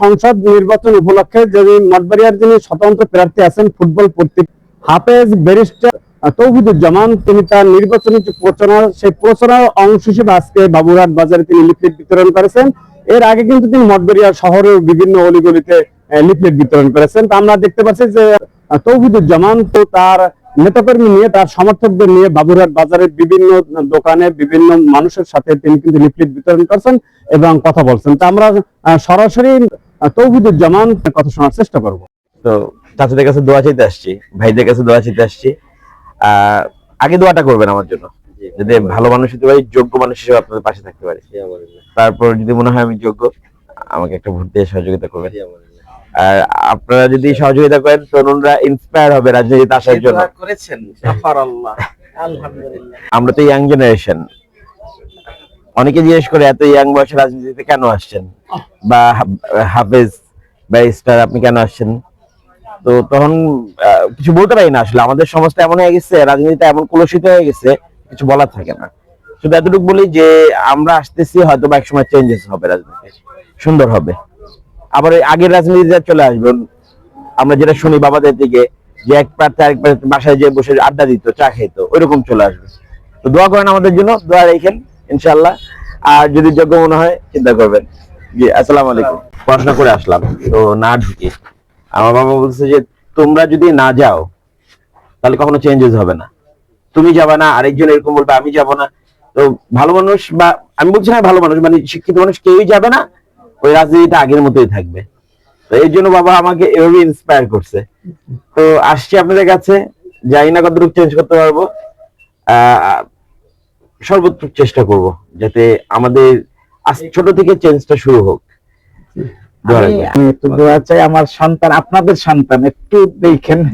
সংসদ নির্বাচন উপলক্ষে যিনি মঠবাড়িয়ার যিনি স্বতন্ত্র প্রার্থী আছেন, ফুটবল প্রতীক হাফেজ ব্যারিস্টার তৌহিদুজ্জামান, তিনি তার নির্বাচনী যে প্রচারণা, সেই প্রচারণার অংশ হিসেবে আজকে বাবুরহাট বাজারে তিনি লিফলেট বিতরণ করেছেন। এর আগে কিন্তু তিনি মঠবেরিয়া শহরের বিভিন্ন অলিগলিতে লিফলেট বিতরণ করেছেন। তা আমরা দেখতে পাচ্ছি যে তৌহিদুজ্জামান তো তার নেতাকর্মী নিয়ে, তার সমর্থকদের নিয়ে বাবুরহাট বাজারের বিভিন্ন দোকানে বিভিন্ন মানুষের সাথে তিনি কিন্তু লিফলেট বিতরণ করছেন এবং কথা বলছেন। তা আমরা সরাসরি তৌহিদুজ্জামান কথা শোনার চেষ্টা করব। তো চাচাদের কাছে দোয়া চাইতে আসছি, ভাইদের কাছে দোয়া চাইতে আসছি। আগে দোয়াটা করবেন আমার জন্য। যদি ভালো মানুষ হতে পারি যোগ্য মানুষ হিসেবে আপনাদের পাশে থাকতে পারি। তারপর যদি মনে হয় আমি যোগ্য আমাকে একটা ভোট দিয়ে সহযোগিতা করবেন। আর আপনারা যদি সহযোগিতা করেন তরুণরা ইন্সপায়ার হবে রাজনীতিতে আসার জন্য। করেছেন আমরা তো ইয়াং জেনারেশন অনেকে জিজ্ঞেস করে এত ইয়াং বয়সে রাজনীতিতে কেন আসছেন? বা হাফেজ ব্যারিস্টার আপনি কেন আসছেন? তো তখন কিছু বলতে পারি না আসলে। আমাদের সমাজটা এমন হয়ে গেছে রাজনীতিটা এমন কলুষিত হয়ে গেছে কিছু বলার থাকে না। শুধু এতটুকু বলি যে, আমরা আসতেছি হয়তো বা একসময় চেঞ্জেস হবে রাজনীতি সুন্দর হবে। আবার ওই আগের রাজনীতিতে চলে আসবে, আমরা যেটা শুনি বাবাদের দিকে, যে এক প্রার্থী আরেক প্রার্থী বাসায় যে বসে আড্ডা দিত, চা খেত ওইরকম চলে আসবে। তো দোয়া করেন আমাদের জন্য, দোয়া রেখেন ইনশাল্লাহ আর যদি যোগ্য মনে হয়, চিন্তা করবেন। জি, আসসালামু আলাইকুম। পড়াশোনা করে আসলাম, তো না ঢুকে। আমার বাবা বলছে যে, তোমরা যদি না যাও, তাহলে কখনো চেঞ্জেস হবে না। তুমি যাবে না আরেকজন এরকম বলবে আমি যাব না। তো ভালো মানুষ বা আমি বলছি না ভালো মানুষ মানে শিক্ষিত মানুষ কেউই যাবে না ওই রাজনীতিটা আগের মতোই থাকবে। তো এই জন্য বাবা আমাকে এভাবে ইন্সপায়ার করছে। তো আসছি আপনাদের কাছে জানি না কতটুকু চেঞ্জ করতে পারব। আহ, সর্বোচ্চ চেষ্টা করব যাতে আমাদের আজ- ছোট থেকে চেঞ্জটা শুরু হোক। আমি একটু দোয়া চাই আমার সন্তান আপনাদের সন্তান একটু দেখেন।